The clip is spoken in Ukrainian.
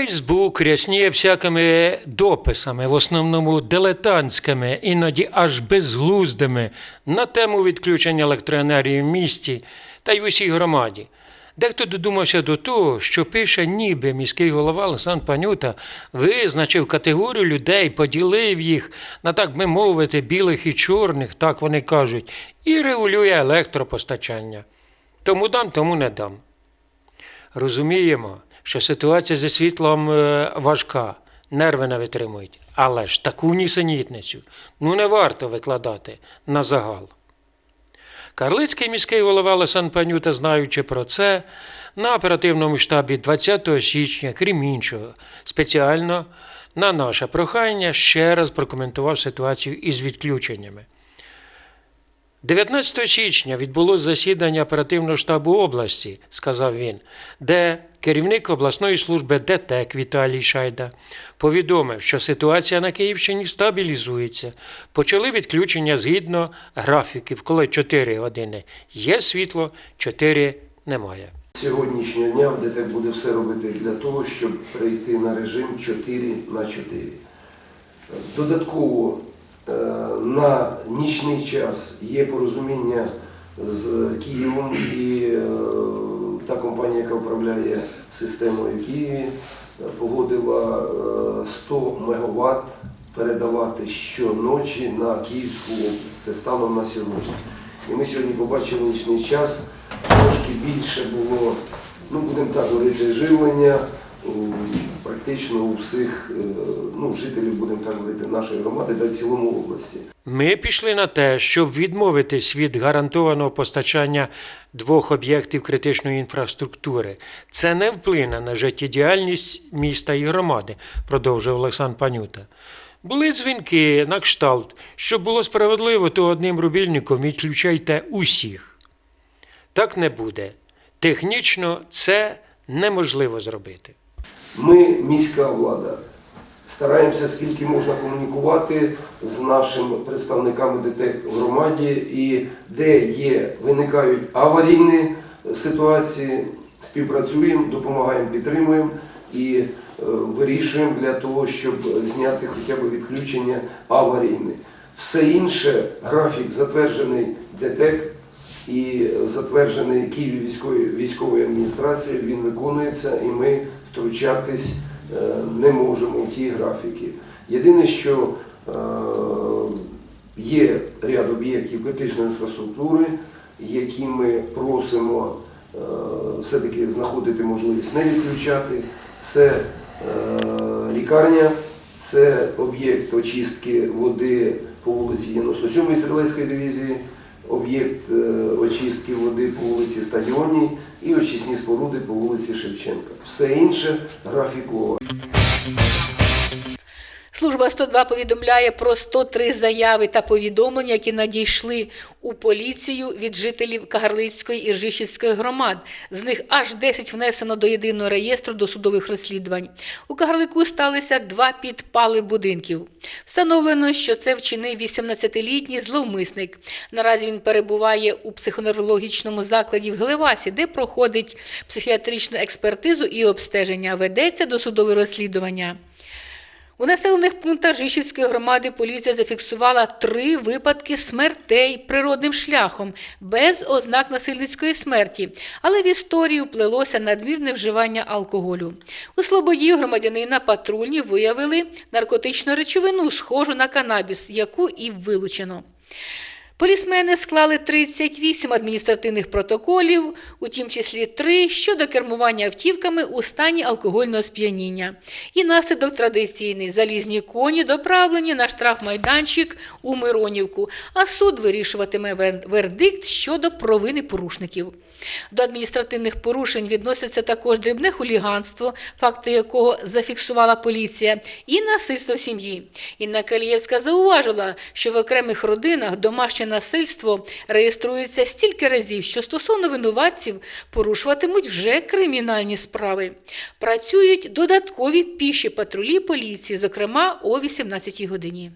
Фейсбук рясніє всякими дописами, в основному дилетантськими, іноді аж безглуздими, на тему відключення електроенергії в місті та й в усій громаді. Дехто додумався до того, що пише, ніби міський голова Олександр Панюта визначив категорію людей, поділив їх на так би мовити, білих і чорних, так вони кажуть, і регулює електропостачання. Тому дам, тому не дам. Розуміємо, що ситуація зі світлом е, важка, нерви не витримують. Але ж таку нісенітницю ну не варто викладати на загал. Карлицький міський голова Олександр Панюта, знаючи про це, на оперативному штабі 20 січня, крім іншого, спеціально на наше прохання ще раз прокоментував ситуацію із відключеннями. 19 січня відбулось засідання оперативного штабу області, сказав він, де керівник обласної служби ДТЕК Віталій Шайда повідомив, що ситуація на Київщині стабілізується. Почали відключення згідно графіків, коли 4 години є світло, 4 немає. Сьогоднішнього дня в ДТЕК буде все робити для того, щоб перейти на режим 4 на 4. Додатково на нічний час є порозуміння з Києвом і е, та компанія, яка управляє системою в Києві, е, погодила е, 100 МВт передавати щоночі на Київську область. Це станом на сьогодні. І ми сьогодні побачили нічний час, трошки більше було, ну будемо так говорити, живлення практично у всіх е, ну, жителів, будемо так говорити, нашої громади та цілому області. Ми пішли на те, щоб відмовитись від гарантованого постачання двох об'єктів критичної інфраструктури. Це не вплине на життєдіяльність міста і громади, продовжив Олександр Панюта. Були дзвінки на кшталт, щоб було справедливо, то одним рубільником відключайте усіх. Так не буде. Технічно це неможливо зробити. Ми, міська влада, стараємося скільки можна комунікувати з нашими представниками ДТЕК в громаді і де є, виникають аварійні ситуації, співпрацюємо, допомагаємо, підтримуємо і е, вирішуємо для того, щоб зняти хоча б відключення аварійне. Все інше, графік затверджений ДТЕК і затверджений Києві військовою військовою адміністрацією, він виконується, і ми втручатись е, не можемо в ті графіки. Єдине, що е, є ряд об'єктів критичної інфраструктури, які ми просимо е, все-таки знаходити можливість не відключати. Це лікарня, це об'єкт очистки води по вулиці 97-ї стрілецької дивізії, об'єкт е, очистки води по вулиці Стадіонній і очисні споруди по вулиці Шевченка. Все інше графіково. Служба 102 повідомляє про 103 заяви та повідомлення, які надійшли у поліцію від жителів Кагарлицької і Ржищівської громад. З них аж 10 внесено до єдиного реєстру досудових розслідувань. У Кагарлику сталися два підпали будинків. Встановлено, що це вчинив 18-літній зловмисник. Наразі він перебуває у психоневрологічному закладі в Гелевасі, де проходить психіатричну експертизу і обстеження. Ведеться досудове розслідування. У населених пунктах Жишівської громади поліція зафіксувала три випадки смертей природним шляхом без ознак насильницької смерті, але в історії плелося надмірне вживання алкоголю. У Слободі громадянина патрульні виявили наркотичну речовину, схожу на канабіс, яку і вилучено. Полісмени склали 38 адміністративних протоколів, у тім числі 3 щодо кермування автівками у стані алкогольного сп'яніння. І наслідок традиційний залізні коні доправлені на штрафмайданчик у Миронівку, а суд вирішуватиме вердикт щодо провини порушників. До адміністративних порушень відносяться також дрібне хуліганство, факти якого зафіксувала поліція, і насильство сім'ї. Інна Калієвська зауважила, що в окремих родинах домашнє насильство реєструється стільки разів, що стосовно винуватців порушуватимуть вже кримінальні справи. Працюють додаткові піші патрулі поліції, зокрема о 18 годині.